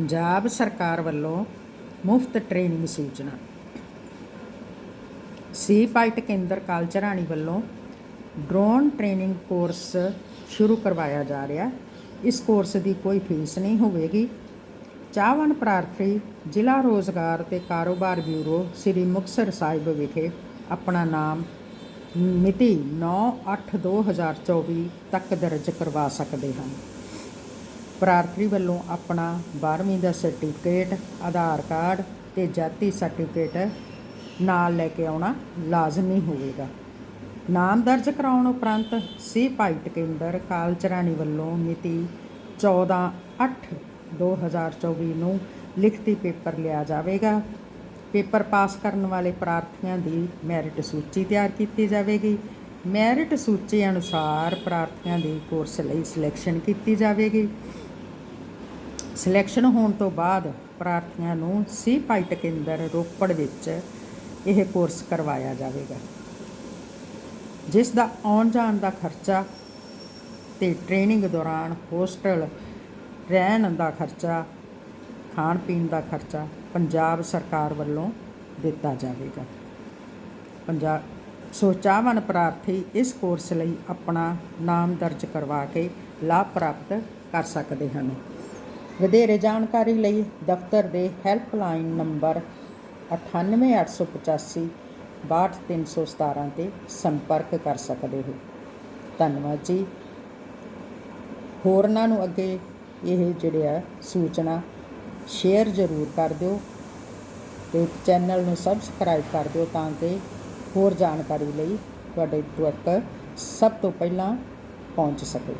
ਪੰਜਾਬ ਸਰਕਾਰ ਵੱਲੋਂ ਮੁਫਤ ਟ੍ਰੇਨਿੰਗ ਸੂਚਨਾ। ਸੀ ਪਾਈਟ ਕੇਂਦਰ ਕਾਲਚਰਾਣੀ ਵੱਲੋਂ ਡਰੋਨ ਟ੍ਰੇਨਿੰਗ ਕੋਰਸ ਸ਼ੁਰੂ ਕਰਵਾਇਆ ਜਾ ਰਿਹਾ ਇਸ ਕੋਰਸ ਦੀ ਕੋਈ ਫੀਸ ਨਹੀਂ ਹੋਵੇਗੀ। ਚਾਹਵਨ ਪ੍ਰਾਰਥੀ, ਜ਼ਿਲ੍ਹਾ ਰੋਜ਼ਗਾਰ ਤੇ ਕਾਰੋਬਾਰ ਬਿਊਰੋ ਸ੍ਰੀ ਮੁਕਤਸਰ ਸਾਹਿਬ ਵਿਖੇ ਆਪਣਾ ਨਾਮ ਮਿਤੀ 9/8/2024 ਤੱਕ ਦਰਜ ਕਰਵਾ ਸਕਦੇ ਹਨ। ਪ੍ਰਾਰਥੀ ਵੱਲੋਂ ਆਪਣਾ 12ਵੀਂ ਦਾ ਸਰਟੀਫਿਕੇਟ ਆਧਾਰ ਕਾਰਡ ਤੇ ਜਾਤੀ ਸਰਟੀਫਿਕੇਟ ਨਾਲ ਲੈ ਕੇ ਆਉਣਾ ਲਾਜ਼ਮੀ ਹੋਵੇਗਾ। ਨਾਮ ਦਰਜ ਕਰਾਉਣ ਉਪਰੰਤ ਸੀ ਪਾਈਟ ਕੇਂਦਰ ਕਾਲਚਰਾਣੀ ਵੱਲੋਂ ਮਿਤੀ 14/8/2024 ਨੂੰ ਲਿਖਤੀ ਪੇਪਰ ਲਿਆ ਜਾਵੇਗਾ। ਪੇਪਰ ਪਾਸ ਕਰਨ ਵਾਲੇ ਪ੍ਰਾਰਥੀਆਂ ਦੀ ਮੈਰਿਟ ਸੂਚੀ ਤਿਆਰ ਕੀਤੀ ਜਾਵੇਗੀ। ਮੈਰਿਟ ਸੂਚੀ ਅਨੁਸਾਰ ਪ੍ਰਾਰਥੀਆਂ ਦੀ ਕੋਰਸ ਲਈ ਸਿਲੈਕਸ਼ਨ ਕੀਤੀ ਜਾਵੇਗੀ। ਸਿਲੈਕਸ਼ਨ ਹੋਣ ਤੋਂ ਬਾਅਦ ਪ੍ਰਾਰਥੀਆਂ ਨੂੰ ਸੀ ਪਾਈਟ ਕੇਂਦਰ ਰੋਪੜ ਵਿੱਚ ਇਹ ਕੋਰਸ ਕਰਵਾਇਆ ਜਾਵੇਗਾ। ਜਿਸ ਦਾ ਆਉਣ ਜਾਣ ਦਾ ਖਰਚਾ ਤੇ ਟ੍ਰੇਨਿੰਗ ਦੌਰਾਨ ਹੋਸਟਲ ਰਹਿਣ ਦਾ ਖਰਚਾ, ਖਾਣ ਪੀਣ ਦਾ ਖਰਚਾ ਪੰਜਾਬ ਸਰਕਾਰ ਵੱਲੋਂ ਦਿੱਤਾ ਜਾਵੇਗਾ। ਪੰਜਾਬ ਸੋ ਪ੍ਰਾਰਥੀ ਇਸ ਕੋਰਸ ਲਈ ਆਪਣਾ ਨਾਮ ਦਰਜ ਕਰਵਾ ਕੇ ਲਾਭ ਪ੍ਰਾਪਤ ਕਰ ਸਕਦੇ ਹਨ। ਵਧੇਰੇ ਜਾਣਕਾਰੀ ਲਈ ਦਫ਼ਤਰ ਦੇ ਹੈਲਪਲਾਈਨ ਨੰਬਰ 98885 62317 ਤੇ ਸੰਪਰਕ ਕਰ ਸਕਦੇ ਹੋ। ਧੰਨਵਾਦ ਜੀ। ਹੋਰਨਾਂ ਨੂੰ ਅੱਗੇ ਇਹ ਜਿਹੜੇ ਆ ਸੂਚਨਾ ਸ਼ੇਅਰ ਜ਼ਰੂਰ ਕਰ ਦਿਓ ਤੇ ਚੈਨਲ ਨੂੰ ਸਬਸਕ੍ਰਾਈਬ ਕਰ ਦਿਓ ਤਾਂ ਕਿ ਹੋਰ ਜਾਣਕਾਰੀ ਲਈ ਤੁਹਾਡੇ ਤੱਕ ਸਭ ਤੋਂ ਪਹਿਲਾਂ ਪਹੁੰਚ ਸਕੇ।